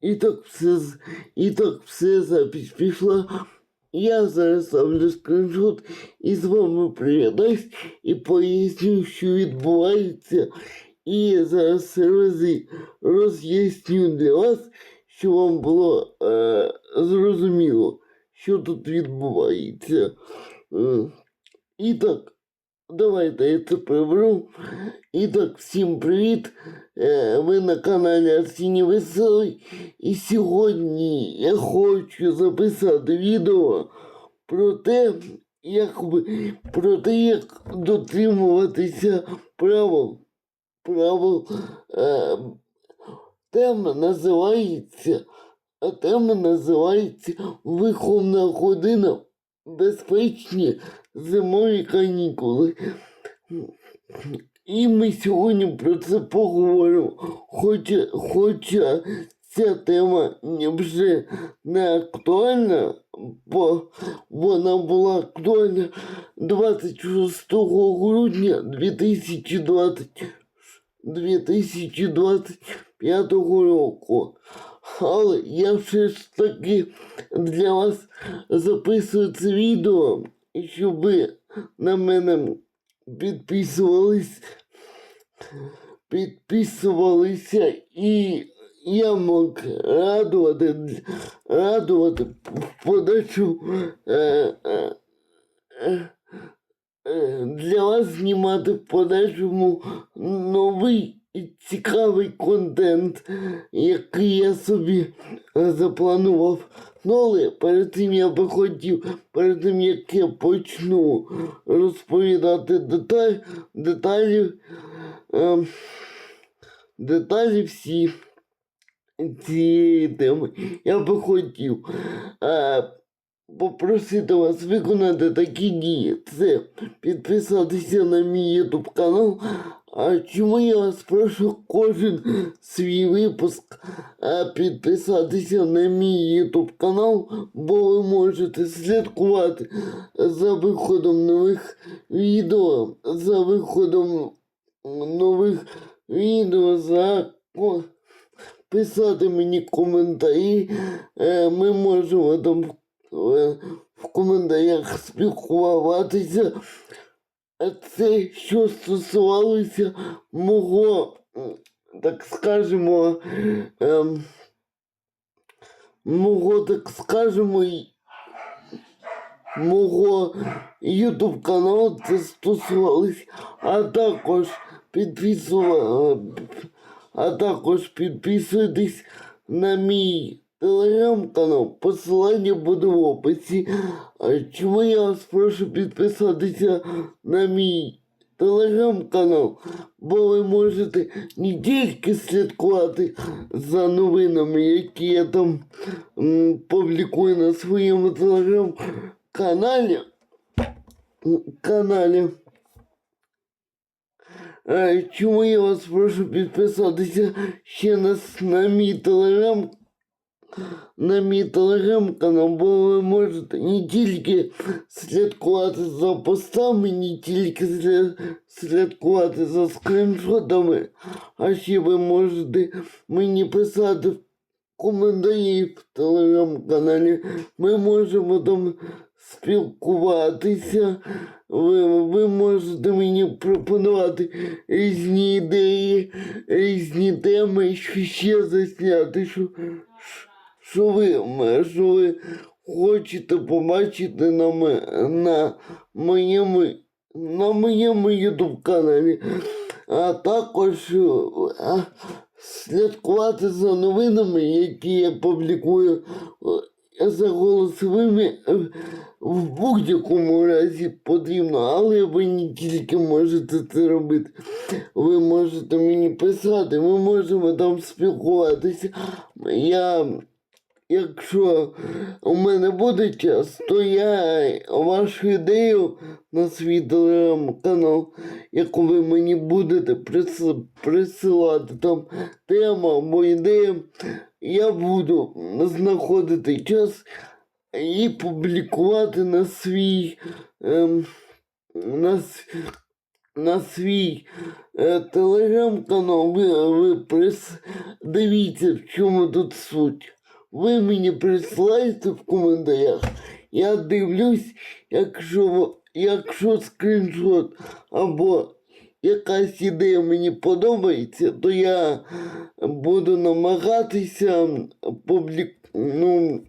І так все, і так все запись пішла. Я зараз ставлю скріншот і з вами приєднаюсь і поясню, що відбувається. І я зараз роз, роз'ясню для вас, щоб вам було е, зрозуміло, що тут відбувається. Е, і так, давайте я це приберу. І так, всім привіт! Е, ви на каналі Арсеній Веселий. І сьогодні я хочу записати відео про те, як, про те, як дотримуватися правил. Правил. Е, тема називається, а тема називається Виховна година. Безпечні зимові канікули. І ми сьогодні про це поговоримо. Хоча, хоча ця тема вже не актуальна, бо вона була актуальна 26 грудня 2020, 2025 року. Але я все ж таки для вас записую це відео, щоб ви на мене підписувались, підписувалися і я мог радувати, радувати подачу е, е, е, для вас знімати в подальшому новий і цікавий контент, який я собі е, запланував. Ну, але перед цим я би хотів, перед тим як я почну розповідати деталь, деталі, е, деталі всі цієї теми, я би хотів е, попросити вас виконати такі дії. Це підписатися на мій YouTube канал. А чому я вас прошу кожен свій випуск е, підписатися на мій YouTube канал, бо ви можете слідкувати за виходом нових відео, за виходом нових відео, за писати мені коментарі. Е, Ми можемо там е, в коментарях спілкуватися. Це що стосувалося мого, так скажемо, ем, мого, так скажемо, мого YouTube каналу це стосувалося, а також підписува, а також підписуйтесь на мій телеграм-канал. Посилання буде в описі. Чому я вас прошу підписатися на мій телеграм-канал? Бо ви можете не тільки слідкувати за новинами, які я там м, публікую на своєму телеграм-каналі. каналі. Чому я вас прошу підписатися ще на, на мій телеграм на мій телеграм-канал, бо ви можете не тільки слідкувати за постами, не тільки слідкувати за скріншотами, а ще ви можете мені писати в коментарі в телеграм-каналі. Ми можемо там спілкуватися. Ви, ви можете мені пропонувати різні ідеї, різні теми, що ще засняти, що, що ви, що ви хочете побачити на, на моєму на моєму ютуб каналі, а також е, слідкувати за новинами, які я публікую е, за голосовими е, в будь-якому разі потрібно, але ви не тільки можете це робити. Ви можете мені писати, ми можемо там спілкуватися. Я, якщо у мене буде час, то я вашу ідею на свій телеграм-канал, яку ви мені будете присилати там тему або ідею, я буду знаходити час і публікувати на свій ем, на, на свій е, телеграм-канал. Ви, ви прис... дивіться, в чому тут суть. Ви мені присилаєте в коментарях. Я дивлюсь, якщо, якщо скріншот або якась ідея мені подобається, то я буду намагатися публік... ну,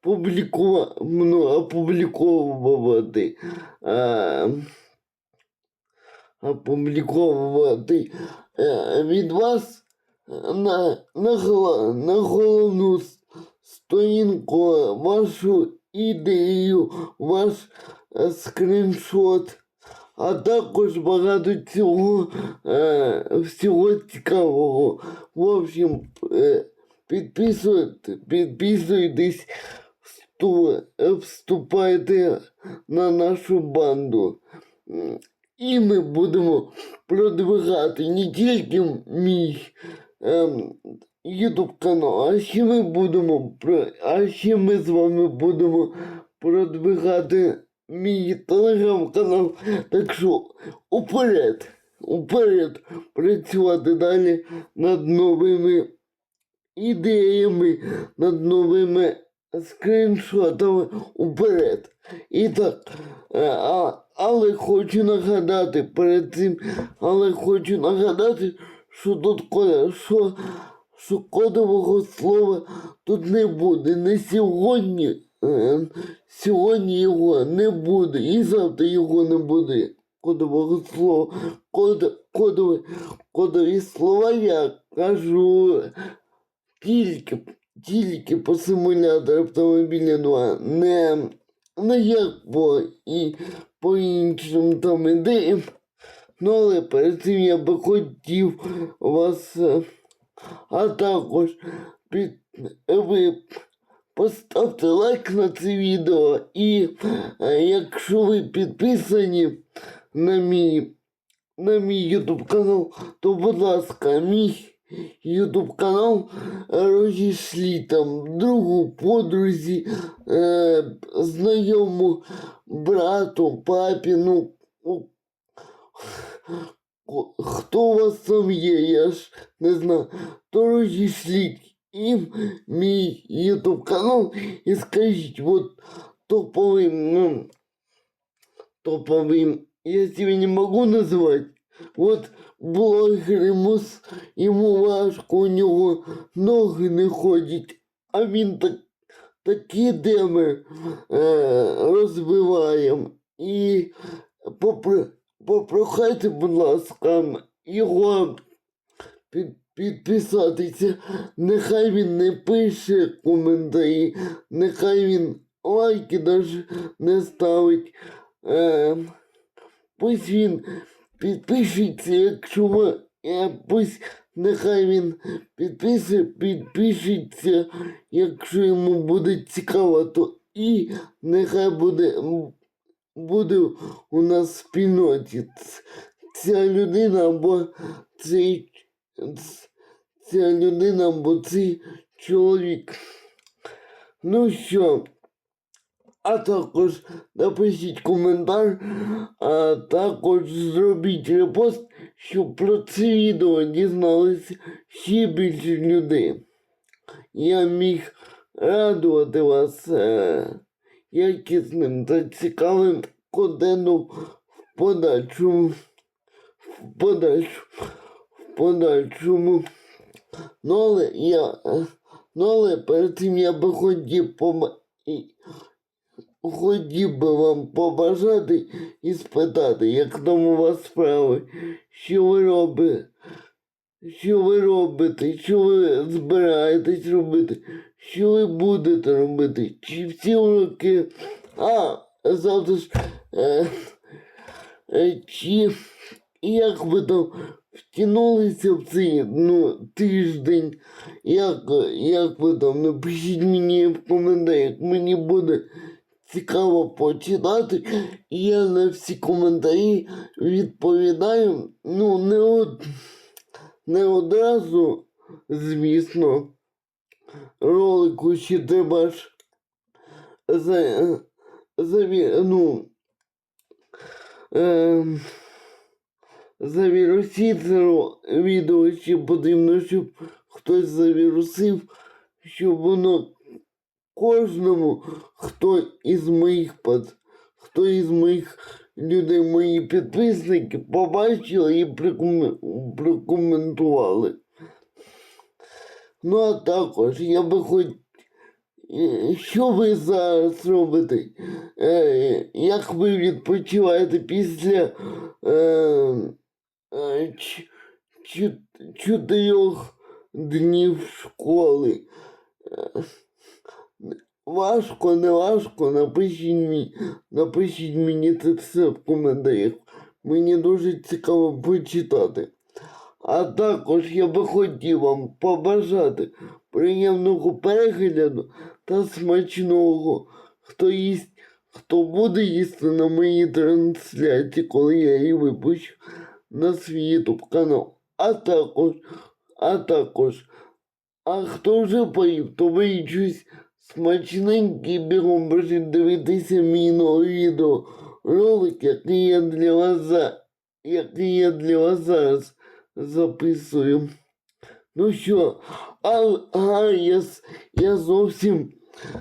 публікува... ну, опубліковувати. Е, опубліковувати е, від вас на, на, на головну сторінку вашу ідею, ваш е, скріншот, а також багато цього е, всього цікавого. В общем, е, підписуйте, підписуйтесь, вступайте на нашу банду. І ми будемо продвигати не тільки мій ем, YouTube канал, а ще ми будемо а ще ми з вами будемо продвигати мій телеграм-канал. Так що уперед, уперед працювати далі над новими ідеями, над новими скріншотами уперед. І так, е, а, але хочу нагадати перед цим, але хочу нагадати, що тут що, що кодового слова тут не буде. Не сьогодні, е, сьогодні його не буде, і завтра його не буде. Кодового слова, код, кодові, кодові слова я кажу тільки, тільки по симулятору автомобіля 2, не, не як по, і, по іншим там ідеям. Ну, але перед цим я би хотів вас, е, а також під, ви поставте лайк на це відео. І е, якщо ви підписані на мій, на мій YouTube канал, то будь ласка, мій YouTube канал розійшлі там другу подрузі, е, знайому брату, папі, ну хто у вас там є, я ж не знаю, то розійшліть їм мій YouTube канал і скажіть, от топовим, ну, топовым, я тебе не могу назвать. Вот блогер ему, с- важко, у нього ноги не ходять, а він так, такі деми е, розбиваємо. І попри, попрохайте, будь ласка, його під, підписатися. Нехай він не пише коментарі, нехай він лайки навіть не ставить. Е, пусть він підпишеться, якщо ви, е, пусть нехай він підпише, підпишеться, якщо йому буде цікаво, то і нехай буде, буде у нас спільноті ця людина або цей ця людина або цей чоловік. Ну що, а також напишіть коментар, а також зробіть репост, щоб про це відео дізналися ще більше людей. Я міг радувати вас е, якісним та цікавим контентом в подальшому. В подальшому. В подальшому. Ну, але я. Ну, але перед цим я би хотів пома... і- хотів би вам побажати і спитати, як там у вас справи, що ви робите, що ви робите, що ви збираєтесь робити, що ви будете робити, чи всі уроки. А, завтра ж. Е, е, чи як ви там втягнулися в цей ну, тиждень, як, як ви там напишіть мені в коментарях, мені буде цікаво почитати. І я на всі коментарі відповідаю. Ну, не, од... не одразу, звісно, ролику ще треба ж за, за, ну, е, завірусити відео, ще потрібно, щоб хтось завірусив, щоб воно кожному, хто із моїх пад, хто із моїх людей, мої підписники, побачили і прокоментували. Ну а також я би хоч. е, Що ви зараз робите? Е, як ви відпочиваєте після е, чотирьох днів школи? Е, Важко, не важко, напишіть напишіть мені це все в коментарях. Мені дуже цікаво почитати. А також я би хотів вам побажати приємного перегляду та смачного, хто їсть, хто буде їсти на моїй трансляції, коли я її випущу на свій YouTube канал. А також, а також, а хто вже поїв, то ви щось смачненьке і бігом бежить дивитися мій новий відео ролик, який я для вас за який я для вас зараз записую. Ну що, а, а я, я зовсім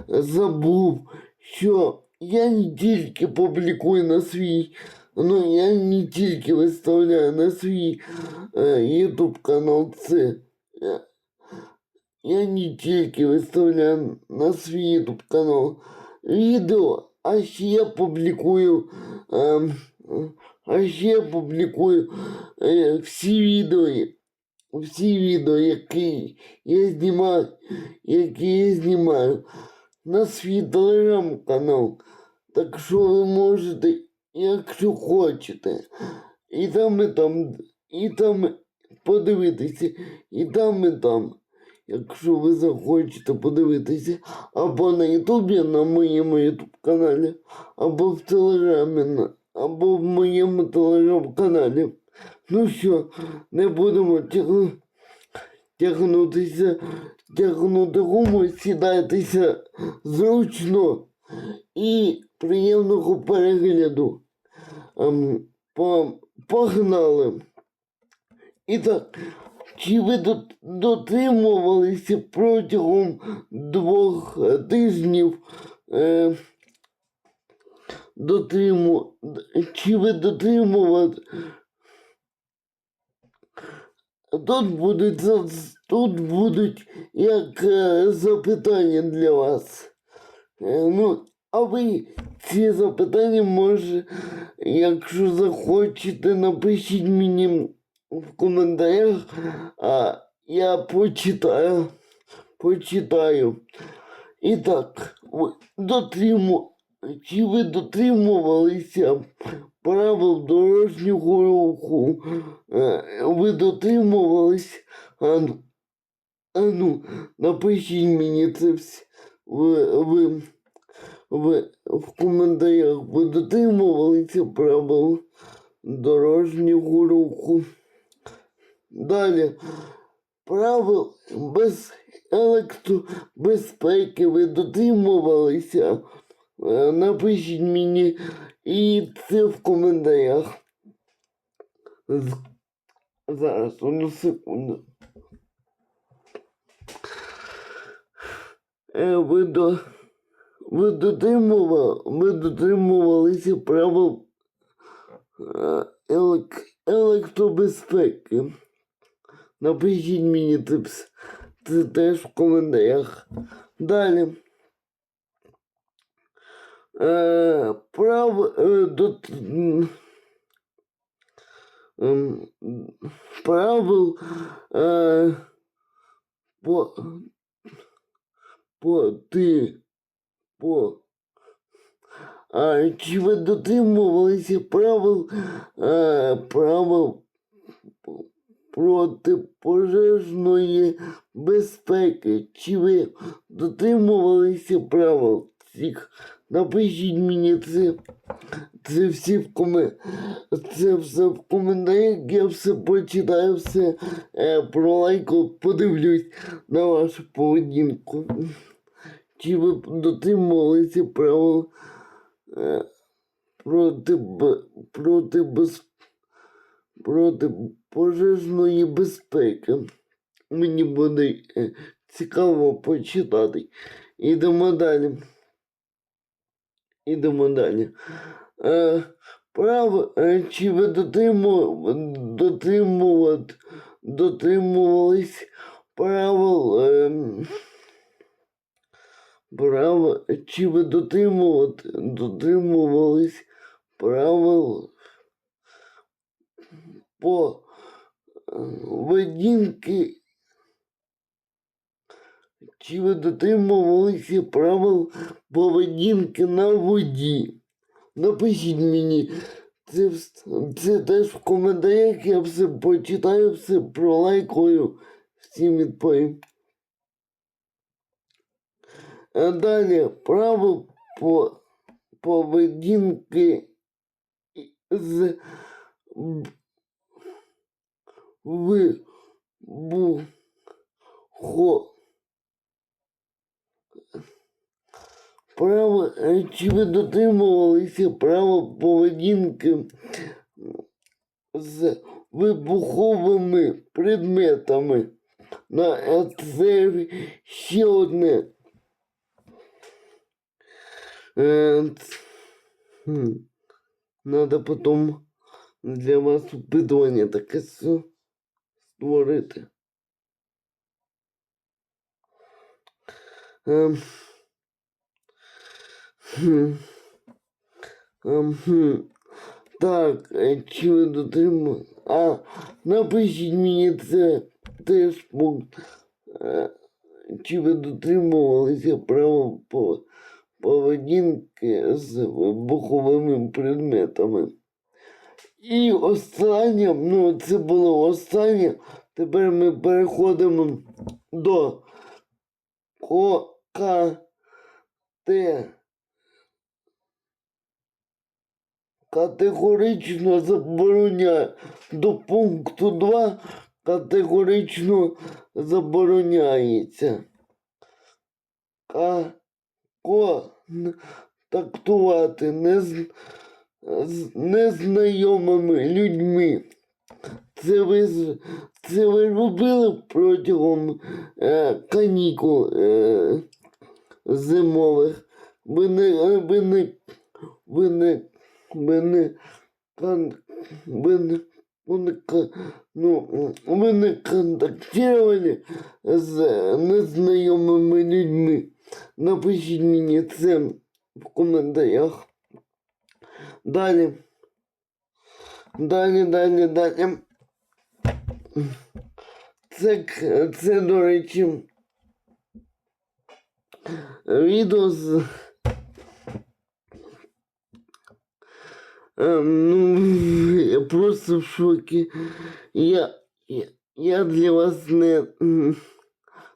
забув, що я не тільки публікую на свій, ну я не тільки виставляю на свій е, YouTube канал це. Я, я не тільки виставляю на свій YouTube канал відео, а ще я публікую. ем, а ще я публікую е, всі відео, всі відео, які я знімаю, які я знімаю на свій телеграм-канал. Так що ви можете, якщо хочете, і там, і там, і там подивитися, і там, і там. Якщо ви захочете подивитися або на Ютубі, на моєму Ютуб каналі, або в Телеграмі, або в моєму телеграм-каналі. Ну що, не будемо тяг... тягнутися, тягнути гуму, сідайтеся зручно і приємного перегляду. Ем. Погнали. І так, чи ви дот- дотримувалися протягом двох тижнів? Е, дотриму... Чи ви дотримували? Тут будуть, тут будуть як е, запитання для вас. Е, ну, а ви ці запитання може, якщо захочете, напишіть мені в коментарях, а я почитаю. Почитаю. І так, дотриму... чи ви дотримувалися правил дорожнього руху? Е, Ви дотримувались? А, ну- а ну, напишіть мені це все. Ви, ви, ви в коментарях ви дотримувалися правил дорожнього руху. Далі. Правил без електробезпеки ви дотримувалися. Е, Напишіть мені і це в коментарях. Зараз одну секунду. Е, Ви, до, ви, дотримували, ви дотримувалися правил е, елек, електробезпеки. Напишіть мені вс- це теж в коментарях. Далі. Е, прав, е, дот, м, ем, правил е, по, по ти по а, чи ви дотримувалися правил е, правил протипожежної безпеки? Чи ви дотримувалися правил цих? Напишіть мені це, це всі в коме... це все в коментарях, я все почитаю, все е, пролайкаю, подивлюсь на вашу поведінку. Чи ви дотримувалися правил е, проти, проти, без, проти пожежної безпеки. Мені буде е, цікаво почитати. Ідемо далі. Ідемо далі. Е, право, чи ви дотриму, дотримувати, дотримувались правил, е, правил, чи ви дотримувати, дотримувались правил по е, поведінки чи ви дотримувалися правил поведінки на воді? Напишіть мені. Це, це теж в коментарях я все почитаю, все пролайкаю, всім відповім. Далі правил по поведінки з вибухо право, чи ви дотримувалися права поведінки з вибуховими предметами? На це ще одне. Е. Надо потім для вас опитування таке створити. Ем. Ем. Так, чи ви дотримали? А, напишіть мені це теж пункт. Е, Чи ви дотримувалися права по поведінки з вибуховими предметами? І останнє, ну це було останнє. Тепер ми переходимо до КОКТ. Категорично забороняє до пункту 2 категорично забороняється. Контактувати не з, з незнайомими людьми. Це ви, це ви робили протягом е, канікул е, зимових. Ви не, ви не, ви не, ви не, кон, ви не, ну, ви не контактували з незнайомими людьми. Напишіть мені це в коментарях. Далі. Далі, далі, далі. Це, це до речі, відео з. Е, Ну, я просто в шокі. Я, я, я для вас не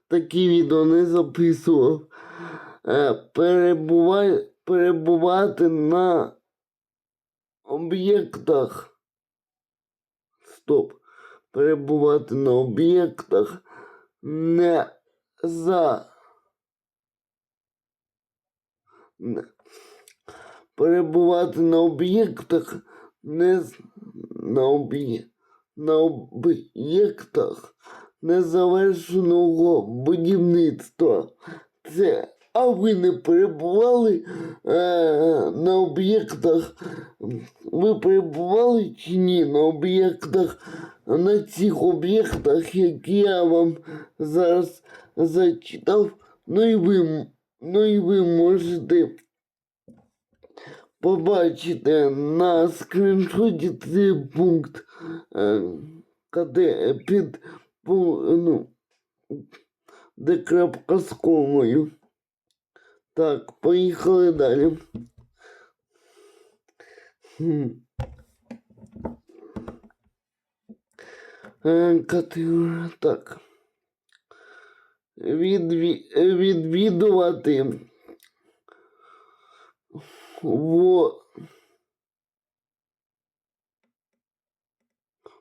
такі відео не записував. Е, Перебувай, перебувати на об'єктах. Стоп. Перебувати на об'єктах не за. Перебувати на об'єктах не на об'є... на об'єктах незавершеного будівництва. Це а ви не перебували е, на об'єктах? Ви перебували чи ні на об'єктах, на цих об'єктах, які я вам зараз зачитав? Ну і ви, ну і ви можете побачити на скріншоті цей пункт, е, де під ну, де крапка з комою. Так, поїхали далі. Е, категорія, так. Відві... Відвідувати во...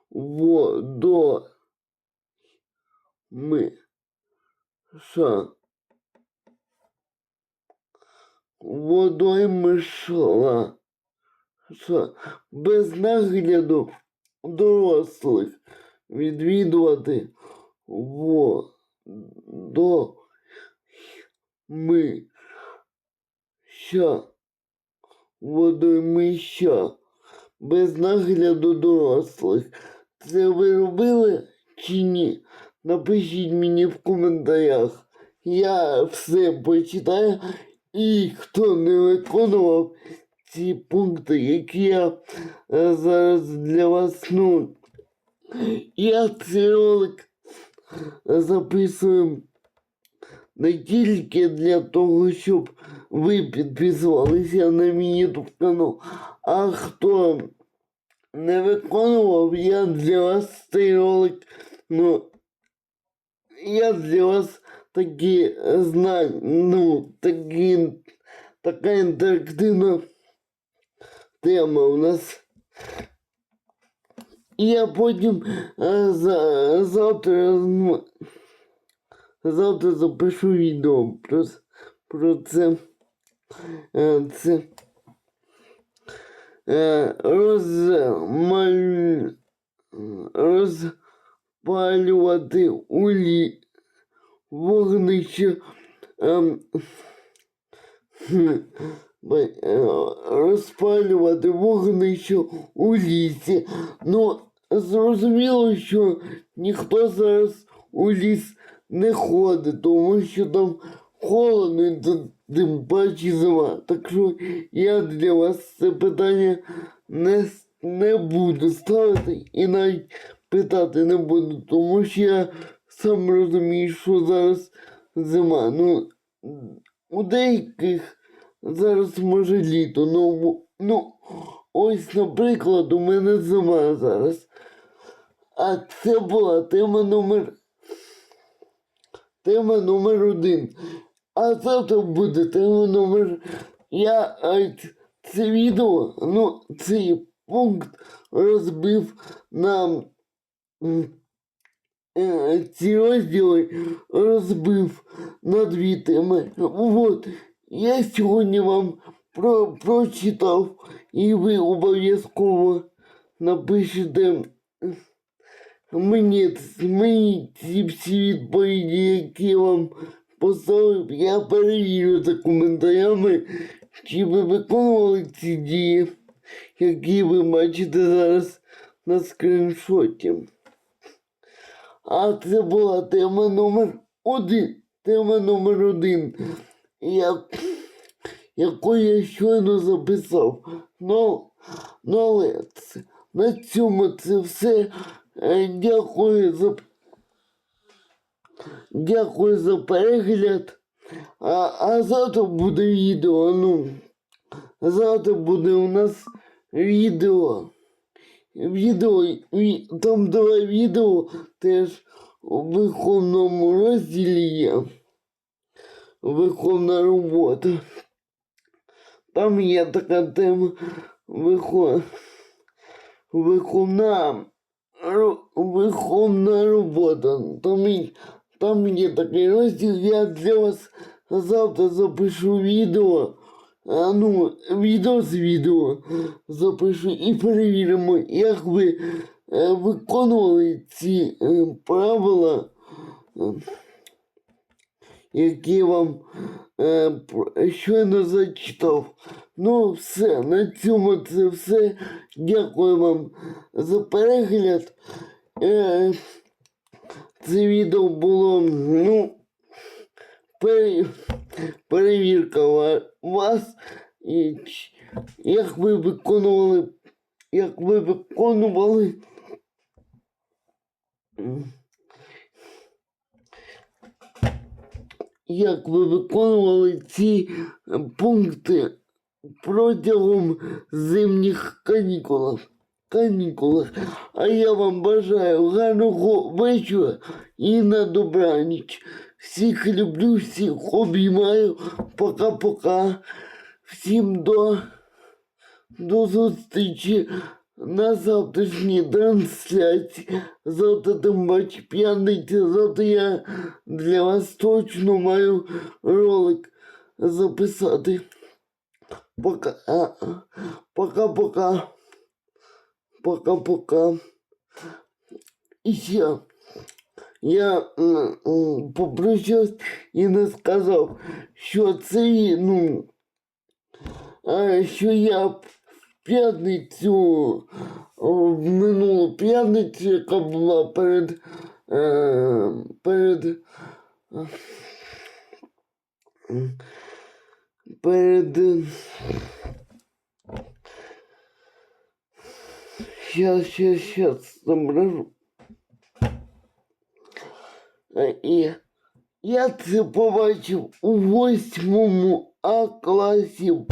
Водо... Ми... Ша... Водойми шла... що без нагляду дорослих відвідувати во до ми ща водоймища без нагляду дорослих. Це ви робили чи ні? Напишіть мені в коментарях. Я все почитаю. І хто не виконував ці пункти, які я е, зараз для вас ну. Я цей ролик записую не тільки для того, щоб ви підписувалися на мій YouTube канал, а хто не виконував, я для вас цей ролик, ну, я для вас такі знання, ну, такі, така інтерактивна тема у нас. І я потім е, за, завтра зм- завтра запишу відео про, про це. Е, це е, розмаль, розпалювати улі вогнище. ем, е, розпалювати вогнище у лісі. Ну, зрозуміло, що ніхто зараз у ліс не ходить, тому що там холодно і тим паче зима. Так що я для вас це питання не, не буду ставити і навіть питати не буду, тому що я сам розумію, що зараз зима. Ну, у деяких зараз може літо. Ну, ну ось, наприклад, у мене зима зараз. А це була тема номер. Тема номер один. А завтра буде тема номер. Я це відео, ну, цей пункт розбив на е, ці розділи розбив на дві теми. От, я сьогодні вам про, прочитав, і ви обов'язково напишете мені, мені ці всі відповіді, які я вам поставив, я перевірю за коментарями, чи ви виконували ці дії, які ви бачите зараз на скріншоті. А це була тема номер один. Тема номер один. Як, яку я щойно записав. Ну, ну але на цьому це все. Е, Дякую за дякую за перегляд. А, а завтра буде відео. Ну, завтра буде у нас відео. Відео, ві- там два відео теж у виховному розділі є. Виховна робота. Там є така тема вихов... виховна, ро- виховна робота. Там, там є такий розділ, я для вас завтра запишу відео. А ну, відео з відео запишу і перевіримо, як ви е, виконували ці е, правила, які вам е, щойно зачитав. Ну, все, на цьому це все. Дякую вам за перегляд. Е, це відео було, ну, пере- перевірка вас, і як ви виконували, як ви виконували. Як ви виконували ці е, пункти протягом зимніх канікул. канікулах. А я вам бажаю гарного вечора і на добраніч. Всіх люблю, всіх обіймаю. Пока-пока. Всім до, до зустрічі на завтрашній трансляції. Завтра тим паче п'яниця, завтра я для вас точно маю ролик записати. Пока. Пока-пока. Пока-пока. І ще. Я попрощався і не сказав, що це ну, що я п'ятницю, в минулу п'ятницю, яка була перед, е, перед, перед, щас, щас, зображу. Е, І я це побачив у восьмому А класі у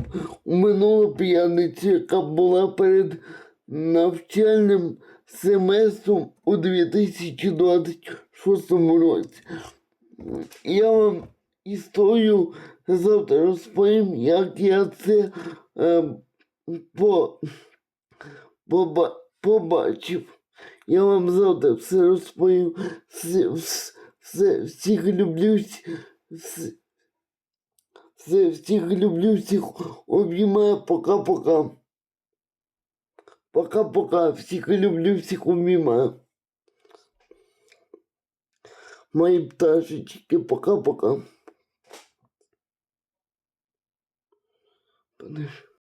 минулу п'яницю, яка була перед навчальним семестром у 2026 році. Я вам історію завтра розповім, як я це е, по, поба, побачив. Я вам завтра все розповім. Все, все, всіх люблю, все, все, всіх люблю, всіх обіймаю. Пока-пока. Пока-пока. Всіх люблю, всіх обіймаю. Мої пташечки, пока-пока. Подожди.